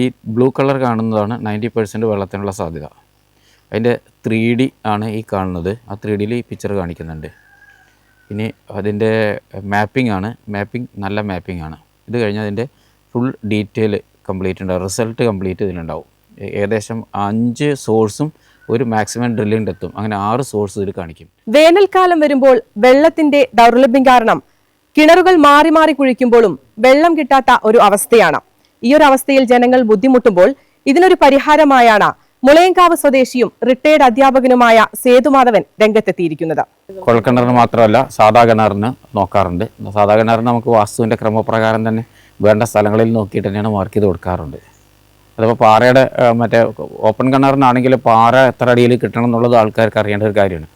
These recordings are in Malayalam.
ഈ ബ്ലൂ കളർ കാണുന്നതാണ് നയന്റി പെർസെന്റ് വെള്ളത്തിനുള്ള സാധ്യത. അതിന്റെ ത്രീ ഡി ആണ് ഈ കാണുന്നത്. ആ ത്രീ ഡിയിൽ ഈ പിക്ചർ കാണിക്കുന്നുണ്ട്. ഇനി അതിന്റെ മാപ്പിംഗ് ആണ്. മാപ്പിംഗ് നല്ല മാപ്പിംഗ് ആണ്. ഇത് കഴിഞ്ഞാൽ അതിന്റെ ഫുൾ ഡീറ്റെയിൽ കംപ്ലീറ്റ് ഉണ്ടാവും. റിസൾട്ട് കംപ്ലീറ്റ് ഇതിലുണ്ടാവും. ഏകദേശം അഞ്ച് സോഴ്സും ഒരു മാക്സിമം ഡ്രില്ലിംഗ് എത്തും. അങ്ങനെ ആറ് സോഴ്സ് ഇതിൽ കാണിക്കും. വേനൽക്കാലം വരുമ്പോൾ വെള്ളത്തിന്റെ ദൗർലഭ്യം കാരണം കിണറുകൾ മാറി മാറി കുഴിക്കുമ്പോഴും വെള്ളം കിട്ടാത്ത ഒരു അവസ്ഥയാണ്. ഈ ഒരു അവസ്ഥയിൽ ജനങ്ങൾ ബുദ്ധിമുട്ടുമ്പോൾ ഇതിനൊരു പരിഹാരമായാണ് മുളയങ്കാവ് സ്വദേശിയും റിട്ടയർഡ് അധ്യാപകനുമായ സേതുമാധവൻ രംഗത്തെത്തിയിരിക്കുന്നത്. കുഴൽക്കിണറിന് മാത്രമല്ല സാധാ കിണറിന് നോക്കാറുണ്ട്. സാധാ കിണറിന് നമുക്ക് വാസ്തുവിന്റെ ക്രമപ്രകാരം തന്നെ വേണ്ട സ്ഥലങ്ങളിൽ നോക്കിയിട്ട് തന്നെയാണ് മാർക്ക് ചെയ്ത് കൊടുക്കാറുണ്ട്. അതിപ്പോൾ പാറയുടെ മറ്റേ ഓപ്പൺ കിണറിനാണെങ്കിൽ പാറ എത്ര അടിയിൽ കിട്ടണം എന്നുള്ളത് ആൾക്കാർക്ക് അറിയേണ്ട ഒരു കാര്യമാണ്.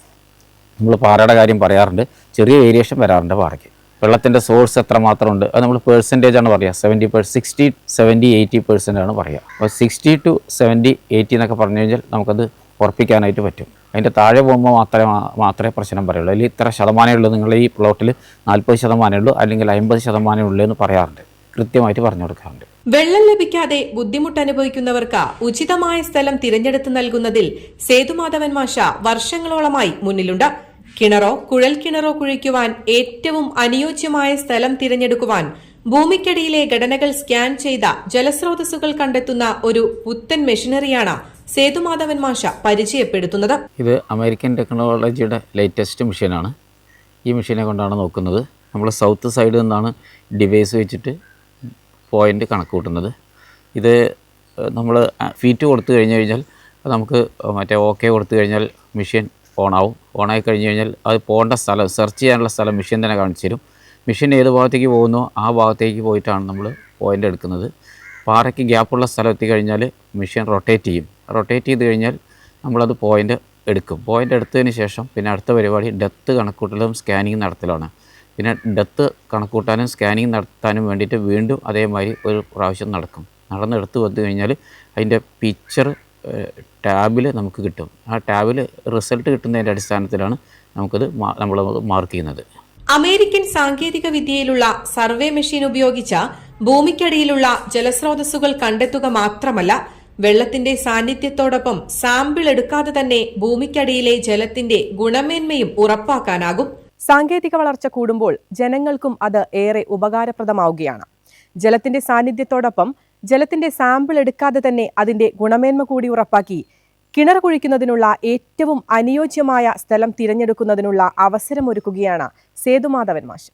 നമ്മൾ പാറയുടെ കാര്യം പറയാറുണ്ട്. ചെറിയ വേരിയേഷൻ വരാറുണ്ട് പാറയ്ക്ക്. വെള്ളത്തിന്റെ സോഴ്സ് എത്ര മാത്രം ഉണ്ട് അത് നമ്മൾ പേഴ്സന്റേജ് ആണ് പറയുക seventy per sixty seventy eighty percent ആണ് പറയുക അപ്പോൾ സിക്സ്റ്റി ടു സെവന്റി എയ്റ്റി എന്നൊക്കെ പറഞ്ഞു കഴിഞ്ഞാൽ നമുക്കത് ഉറപ്പിക്കാനായിട്ട് പറ്റും. അതിന്റെ താഴെ പോകുമ്പോൾ മാത്രമേ മാത്രമേ പ്രശ്നം പറയുള്ളൂ. അല്ലെങ്കിൽ ഇത്ര ശതമാനമേ ഉള്ളൂ നിങ്ങൾ ഈ പ്ലോട്ടിൽ നാൽപ്പത് ശതമാനമേ ഉള്ളൂ അല്ലെങ്കിൽ അമ്പത് ശതമാനമേ ഉള്ളൂ എന്ന് പറയാറുണ്ട്. കൃത്യമായിട്ട് പറഞ്ഞു കൊടുക്കാറുണ്ട്. വെള്ളം ലഭിക്കാതെ ബുദ്ധിമുട്ട് അനുഭവിക്കുന്നവർക്ക് ഉചിതമായ സ്ഥലം തിരഞ്ഞെടുത്ത് നൽകുന്നതിൽ സേതുമാധവൻ മാഷ വർഷങ്ങളോളമായി മുന്നിലുണ്ട്. കിണറോ കുഴൽ കിണറോ കുഴിക്കുവാൻ ഏറ്റവും അനുയോജ്യമായ സ്ഥലം തിരഞ്ഞെടുക്കുവാൻ ഭൂമിക്കടിയിലെ ഘടനകൾ സ്കാൻ ചെയ്ത ജലസ്രോതസ്സുകൾ കണ്ടെത്തുന്ന ഒരു പുത്തൻ മെഷീനറിയാണ് സേതുമാധവൻ മാഷ പരിചയപ്പെടുത്തുന്നത്. ഇത് അമേരിക്കൻ ടെക്നോളജിയുടെ ലേറ്റസ്റ്റ് മെഷീനാണ് ഈ മെഷീനെ കൊണ്ടാണ് നോക്കുന്നത്. നമ്മൾ സൗത്ത് സൈഡിൽ നിന്നാണ് ഡിവൈസ് വെച്ചിട്ട് പോയിന്റ് കണക്ക് കൂട്ടുന്നത് ഇത് നമ്മൾ ഫീറ്റ് കൊടുത്തു കഴിഞ്ഞു കഴിഞ്ഞാൽ നമുക്ക് മറ്റേ ഓക്കെ കൊടുത്തു കഴിഞ്ഞാൽ മെഷീൻ ഓണാവും. ഓണായി കഴിഞ്ഞ് കഴിഞ്ഞാൽ അത് പോകേണ്ട സ്ഥലം സെർച്ച് ചെയ്യാനുള്ള സ്ഥലം മെഷീൻ തന്നെ കാണിച്ചു തരും. മെഷീൻ ഏത് ഭാഗത്തേക്ക് പോകുന്നോ ആ ഭാഗത്തേക്ക് പോയിട്ടാണ് നമ്മൾ പോയിന്റ് എടുക്കുന്നത്. പാറയ്ക്ക് ഗ്യാപ്പുള്ള സ്ഥലം എത്തിക്കഴിഞ്ഞാൽ മെഷീൻ റൊട്ടേറ്റ് ചെയ്യും. റൊട്ടേറ്റ് ചെയ്ത് കഴിഞ്ഞാൽ നമ്മളത് പോയിന്റ് എടുക്കും. പോയിന്റ് എടുത്തതിന് ശേഷം പിന്നെ അടുത്ത പരിപാടി ഡെത്ത് കണക്കൂട്ടലും സ്കാനിങ് നടത്തലാണ്. പിന്നെ ഡെത്ത് കണക്കൂട്ടാനും സ്കാനിങ് നടത്താനും വേണ്ടിയിട്ട് വീണ്ടും അതേമാതിരി ഒരു പ്രാവശ്യം നടക്കും. നടന്നെടുത്ത് വന്നു കഴിഞ്ഞാൽ അതിന്റെ പിക്ചർ ടാബിൽ നമുക്ക് കിട്ടും. ആ ടാബിൽ റിസൾട്ട് കിട്ടുന്നതിന്റെ അടിസ്ഥാനത്തിലാണ് നമുക്കത് നമ്മൾ മാർക്ക് ചെയ്യുന്നത്. അമേരിക്കൻ സാങ്കേതിക വിദ്യയിലുള്ള സർവേ മെഷീൻ ഉപയോഗിച്ച ഭൂമിക്കടിയിലുള്ള ജലസ്രോതസ്സുകൾ കണ്ടെത്തുക മാത്രമല്ല വെള്ളത്തിന്റെ സാന്നിധ്യത്തോടൊപ്പം സാമ്പിൾ എടുക്കാതെ തന്നെ ഭൂമിക്കടിയിലെ ജലത്തിന്റെ ഗുണമേന്മയും ഉറപ്പാക്കാനാകും. സാങ്കേതിക വളർച്ച കൂടുമ്പോൾ ജനങ്ങൾക്കും അത് ഏറെ ഉപകാരപ്രദമാവുകയാണ്. ജലത്തിന്റെ സാന്നിധ്യത്തോടൊപ്പം ജലത്തിന്റെ സാമ്പിൾ എടുക്കാതെ തന്നെ അതിന്റെ ഗുണമേന്മ കൂടി ഉറപ്പാക്കി. കിണർ കുഴിക്കുന്നതിനുള്ള ഏറ്റവും അനുയോജ്യമായ സ്ഥലം തിരഞ്ഞെടുക്കുന്നതിനുള്ള അവസരമൊരുക്കുകയാണ് സേതുമാധവൻ മാഷ്.